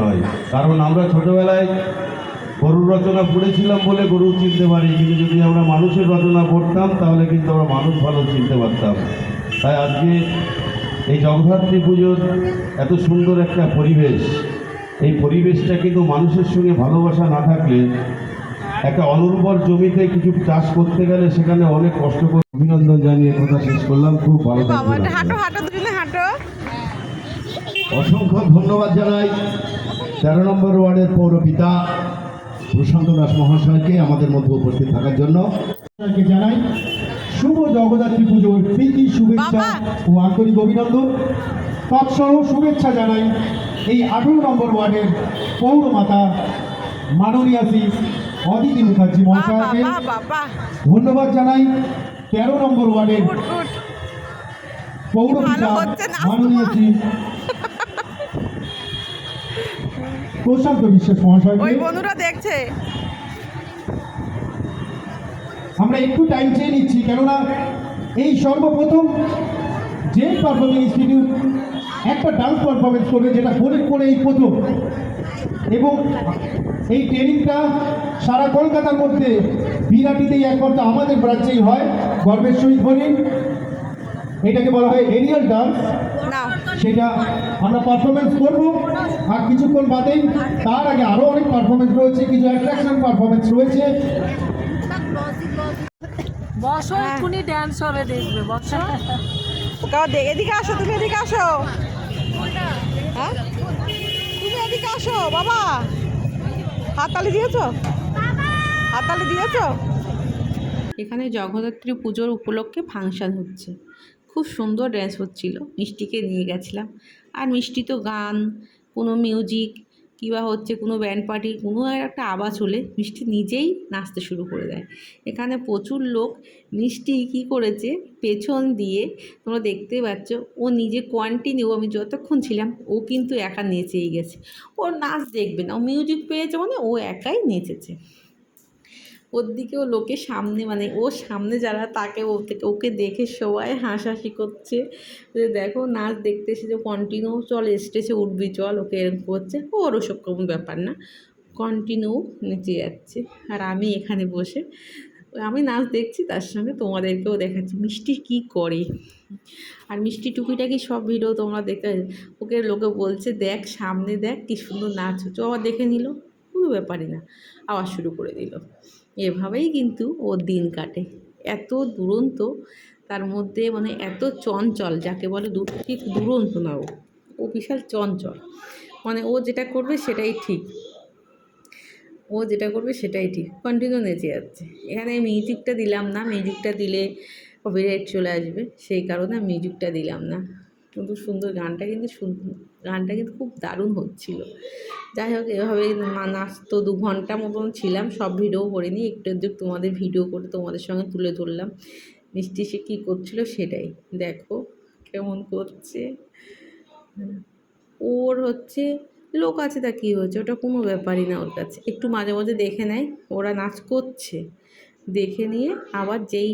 নয়। কারণ আমরা ছোটবেলায় গরুর রচনা পড়েছিলাম বলে গরু চিনতে পারি কিন্তু যদি আমরা মানুষের রচনা পড়তাম, তাহলে কিন্তু আমরা মানুষ ভালো চিনতে পারতাম। তাই আজকে এই জগদ্ধাত্রী পুজোর এত সুন্দর একটা পরিবেশ, এই পরিবেশটা কিন্তু মানুষের সঙ্গে ভালোবাসা না থাকলে, একটা অনুর্বর জমিতে কিছু চাষ করতে গেলে সেখানে অনেক কষ্ট করে অভিনন্দন জানিয়ে কথা শেষ করলাম। খুব ভালো অসংখ্য ধন্যবাদ জানাই। তেরো নম্বর ওয়ার্ডের পৌরপিতা প্রশান্ত দাস মহাশয়কে আমাদের মধ্যে উপস্থিত থাকার জন্য। জানাই শুভ জগদ্ধাত্রী পুজোর প্রীতি শুভেচ্ছা! ও আন্তরিক অভিনন্দন। তৎসহ শুভেচ্ছা জানাই এই আঠেরো নম্বর ওয়ার্ডের পৌরমাতা মাননীয়া শ্রী অদিতি মুখার্জি মহাশয়কে। ধন্যবাদ জানাই তেরো নম্বর ওয়ার্ডের পৌরপিতা মাননীয় শ্রী প্রশান্ত বিশ্বাস মহাশয় ওই বন্ধুরা দেখছে। আমরা একটু টাইম চেয়ে নিচ্ছি কেননা এই সর্বপ্রথম যে পারফর্মিং ইনস্টিটিউট একটা ডান্স পারফরমেন্স করবে যেটা করে করে এই প্রথম। এবং এই ট্রেনিংটা সারা কলকাতার মধ্যে বিরাটিতেই একমাত্র আমাদের রাজ্যেই হয় গর্বের সহিত বলি। এটাকে বলা হয় এরিয়াল ডান্স নাও সেটা আমরা পারফরমেন্স করব। আর কিছুক্ষণ বাদেই তার আগে আরও অনেক পারফরমেন্স রয়েছে কিছু অ্যাট্রাকশন পারফরমেন্স রয়েছে। বসো এক্ষুনি ড্যান্স হবে দেখবে বসো। ওকে দে- এদিকে আসো তুমি এদিকে আসো। হ্যাঁ? তুমি এদিকে আসো বাবা। হাততালি দিয়েছ? হাততালি দিয়েছ? এখানে জগদ্ধাত্রী পুজোর উপলক্ষে ফাংশন হচ্ছে। খুব সুন্দর ড্যান্স হচ্ছিল। মিষ্টিকে নিয়ে গেছিলাম। আর মিষ্টি তো গান, কোনো মিউজিক কিংবা হচ্ছে কোনো ব্যান্ড পার্টির কোনো একটা আওয়াজ হলে মিষ্টি নিজেই নাচতে শুরু করে দেয়। এখানে প্রচুর লোক মিষ্টি কী করেছে, পেছন দিয়ে তোমরা দেখতেই পাচ্ছ, ও নিজে কন্টিনিউ আমি যতক্ষণ ছিলাম, ও কিন্তু একা নেচেই গেছে। ওর নাচ দেখবে না, ও মিউজিক পেয়েছে মানে ও একাই নেচেছে। ওর দিকেও লোকে সামনে মানে ও সামনে যারা তাকে ওকে দেখে সবাই হাসাহাসি করছে। যে দেখো নাচ দেখতে এসেছে কন্টিনিউ চল স্টেজে উঠবি চল, ওকে এরকম করছে। ওর ওসব কোনো ব্যাপার না। কন্টিনিউ নেচে যাচ্ছে। আর আমি এখানে বসে, আমি নাচ দেখছি, তার সঙ্গে তোমাদেরকেও দেখাচ্ছি মিষ্টি কী করে। আর মিষ্টি টুকিটাকি সব ভিডিও তোমরা দেখতে ওকে লোকে বলছে, দেখ, সামনে দেখ, কী সুন্দর নাচ হচ্ছে। আবার দেখে নিল, কোনো ব্যাপারই না। আবার শুরু করে দিল। এভাবেই কিন্তু ওর দিন কাটে। এত দুরন্ত, তার মধ্যে মানে এত চঞ্চল, যাকে বলে ঠিক দুরন্ত না ও। ও বিশাল চঞ্চল। মানে ও যেটা করবে সেটাই ঠিক। ও যেটা করবে সেটাই ঠিক। কন্টিনিউ নেচে যাচ্ছে। এখানে মিউজিকটা দিলাম না। মিউজিকটা দিলে কপিরাইট চলে আসবে। সেই কারণে মিউজিকটা দিলাম না। কিন্তু সুন্দর গানটা কিন্তু গানটা কিন্তু খুব দারুণ হচ্ছিল। যাই হোক, এভাবে নাচ তো দু ঘণ্টা মতন ছিলাম, সব ভিডিও করিনি, একটু একটু তোমাদের ভিডিও করে তোমাদের সঙ্গে তুলে ধরলাম। মিষ্টি সে কী করছিল সেটাই, দেখো কেমন করছে। ওর হচ্ছে, লোক আছে তা কী হচ্ছে, ওটা কোনো ব্যাপারই না ওর কাছে। একটু মাঝে মাঝে দেখে নেয়, ওরা নাচ করছে। দেখে নিয়ে আবার যেই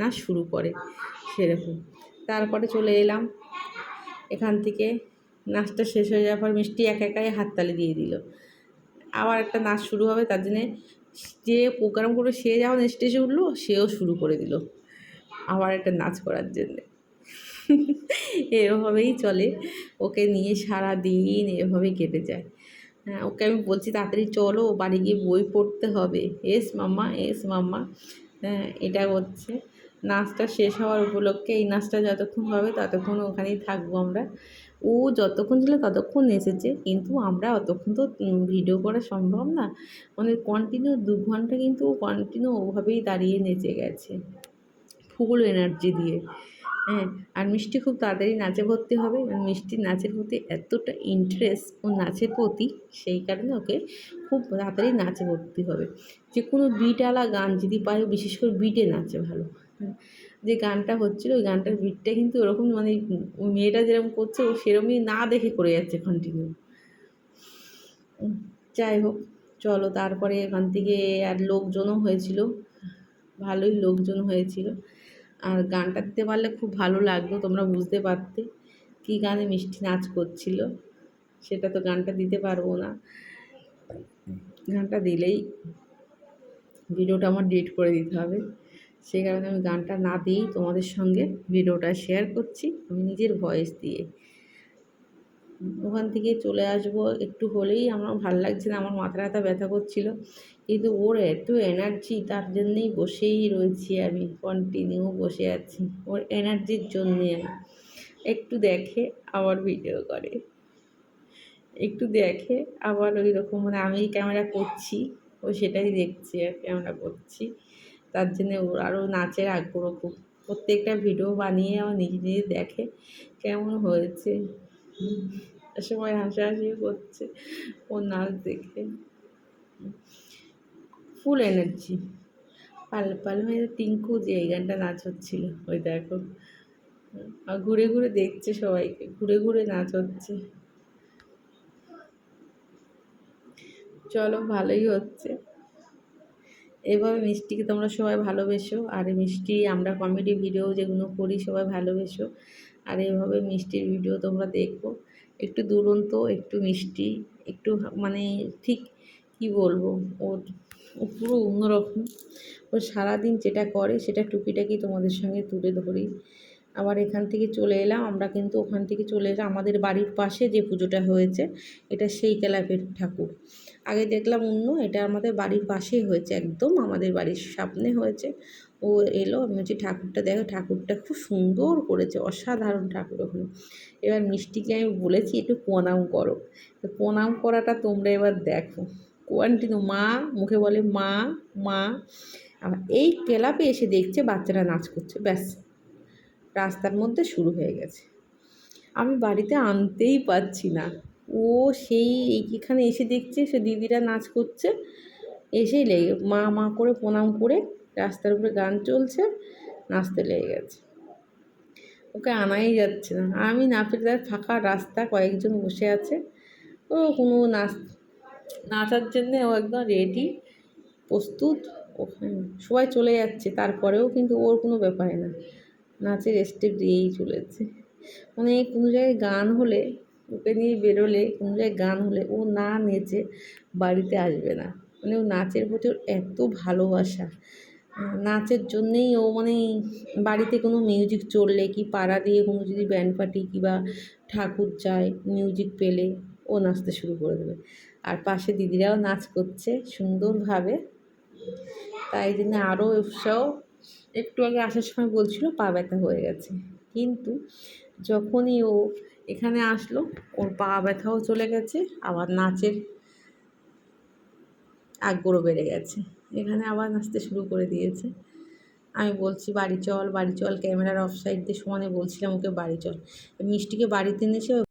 নাচ শুরু করে, সেরকম। তারপরে চলে এলাম। এখান থেকে নাচটা শেষ হয়ে যাওয়ার পর মিষ্টি এক একাই হাততালি দিয়ে দিল। আবার একটা নাচ শুরু হবে, তার জন্যে যে প্রোগ্রাম করে সে যখন স্টেজে উঠল, সেও শুরু করে দিল। আবার একটা নাচ করার জন্যে। এভাবেই চলে। ওকে নিয়ে সারা দিন এভাবেই কেটে যায়। হ্যাঁ ওকে আমি বলছি, তাড়াতাড়ি চলো, বাড়ি গিয়ে বই পড়তে হবে। Yes mama yes mama. হ্যাঁ এটা হচ্ছে। নাচটা শেষ হওয়ার উপলক্ষে এই নাচটা যতক্ষণ হবে ততক্ষণ ওখানেই থাকব আমরা। ও যতক্ষণ ছিল ততক্ষণ এসেছে কিন্তু আমরা অতক্ষণ তো ভিডিও করা সম্ভব না। মানে কন্টিনিউ দু ঘণ্টা কিন্তু ও কন্টিনিউ ওভাবেই দাঁড়িয়ে নেচে গেছে। ফুল এনার্জি দিয়ে। হ্যাঁ আর মিষ্টি খুব তাড়াতাড়ি নাচে ভর্তি হবে। আর মিষ্টির নাচের প্রতি এতটা ইন্টারেস্ট ও নাচের প্রতি, সেই কারণে ওকে খুব তাড়াতাড়ি নাচে ভর্তি হবে। যে কোনো বিটওয়ালা গান যদি পায় বিশেষ করে বিটে নাচে ভালো। যে গানটা হচ্ছিল, ওই গানটার বিটটা কিন্তু ওরকম মানে মেয়েটা যেরকম করছে, ও সেরকমই না দেখে করে যাচ্ছে কন্টিনিউ যাই হোক, চলো তারপরে এখান থেকে আর লোকজনও হয়েছিল, ভালোই লোকজন হয়েছিল। আর গানটা দিতে পারলে খুব ভালো লাগতো তোমরা বুঝতে পারতে, কী গানে মিষ্টি নাচ করছিল, সেটা তো গানটা দিতে পারব না। গানটা দিলেই ভিডিওটা আমার ডিলিট করে দিতে হবে। সেই কারণে আমি গানটা না দিয়েই তোমাদের সঙ্গে ভিডিওটা শেয়ার করছি। আমি নিজের ভয়েস দিয়ে। ওখান থেকে চলে আসব একটু হলেই আমার ভালো লাগছে না, আমার মাথা ব্যথা ব্যথা করছিল। কিন্তু ওর এত এনার্জি তার জন্যেই বসেই রয়েছি আমি কন্টিনিউ বসে আছি। ওর এনার্জির জন্যে একটু দেখে আবার ভিডিও করে। একটু দেখে আবার ওই রকম মানে আমি ক্যামেরা করছি, ও সেটাই দেখছি আর ক্যামেরা করছি। তার জন্যে ওর আরও নাচের আগ্রহ খুব। প্রত্যেকটা ভিডিও বানিয়ে আমার নিজে নিজে দেখে কেমন হয়েছে। হুম, সবাই হাসাহাসিও করছে ওর নাচ দেখে। ফুল এনার্জি পাল পাল মেরে টিঙ্কু যে এই গানটা নাচ হচ্ছিল ওই দেখো। আর ঘুরে ঘুরে দেখছে সবাইকে ঘুরে ঘুরে নাচ হচ্ছে। চলো ভালোই হচ্ছে। এভাবে মিষ্টিকে তোমরা সবাই ভালোবেসো। আর মিষ্টি আমরা কমেডি ভিডিও যেগুলো করি সবাই ভালোবেসো। আর এভাবে মিষ্টির ভিডিও তোমরা দেখো। একটু দুরন্ত, একটু মিষ্টি, একটু মানে ঠিক কি বলব? ওর পুরো অন্যরকম। ও সারাদিন যেটা করে সেটা টুকিটাকি তোমাদের সঙ্গে তুলে ধরি। আবার এখান থেকে চলে এলাম। আমরা কিন্তু ওখান থেকে চলে এলাম আমাদের বাড়ির পাশে যে পুজোটা হয়েছে, এটা সেই ক্লাবের ঠাকুর। আগে দেখলাম অন্য, এটা আমাদের বাড়ির পাশেই হয়েছে একদম, আমাদের বাড়ির সামনে হয়েছে। ও এলো, আমি বলছি, ঠাকুরটা দেখো, ঠাকুরটা খুব সুন্দর করেছে, অসাধারণ ঠাকুর ওখানে। এবার মিষ্টিকে আমি বলেছি, একটু প্রণাম করো। প্রণাম করাটা তোমরা এবার দেখো। কন্টিনিউ মা, মুখে বলে মা মা। আবার এই ক্লাবে এসে দেখছে বাচ্চারা নাচ করছে, ব্যাস। রাস্তার মধ্যে শুরু হয়ে গেছে। আমি বাড়িতে আনতেই পারছি না। ও সেই এখানে এসে দেখছে, সে দিদিরা নাচ করছে। এসেই লেগে মা মা করে প্রণাম করে রাস্তার উপরে গান চলছে, নাচতে লেগে গেছে। ওকে আনাই যাচ্ছে না। আমি না পেরে ফাঁকা রাস্তা কয়েকজন বসে আছে। ও কোনো নাচ, নাচার জন্যে ও একদম রেডি প্রস্তুত। ওখানে সবাই চলে যাচ্ছে। তারপরেও কিন্তু ওর কোনো ব্যাপারে না। নাচের স্টেপ দিয়েই চলেছে। মানে কোনো জায়গায় গান হলে, ওকে নিয়ে বেরোলে, কোনো জায়গায় গান হলে ও না নেচে বাড়িতে আসবে না। মানে ও নাচের প্রতি ওর এত ভালোবাসা। নাচের জন্যেই ও মানে বাড়িতে কোনো মিউজিক চললে কি পাড়া দিয়ে কোনো যদি ব্যান্ড পার্টি কিংবা ঠাকুর যায় মিউজিক পেলে ও নাচতে শুরু করে দেবে। আর পাশে দিদিরাও নাচ করছে সুন্দরভাবে। তাই জন্য আরও উৎসাহ একটু আগে আসার সময় বলছিল পা ব্যথা হয়ে গেছে। কিন্তু যখনই ও এখানে আসলো, ওর পা ব্যথাও চলে গেছে, আবার নাচের আগ্রহ বেড়ে গেছে। এখানে আবার নাচতে শুরু করে দিয়েছে। আমি বলছি, বাড়ি চল বাড়ি চল, ক্যামেরার অফ সাইড দিয়ে সমানে বলছিলাম ওকে, বাড়ি চল। মিষ্টিকে বাড়িতে এনেছে ও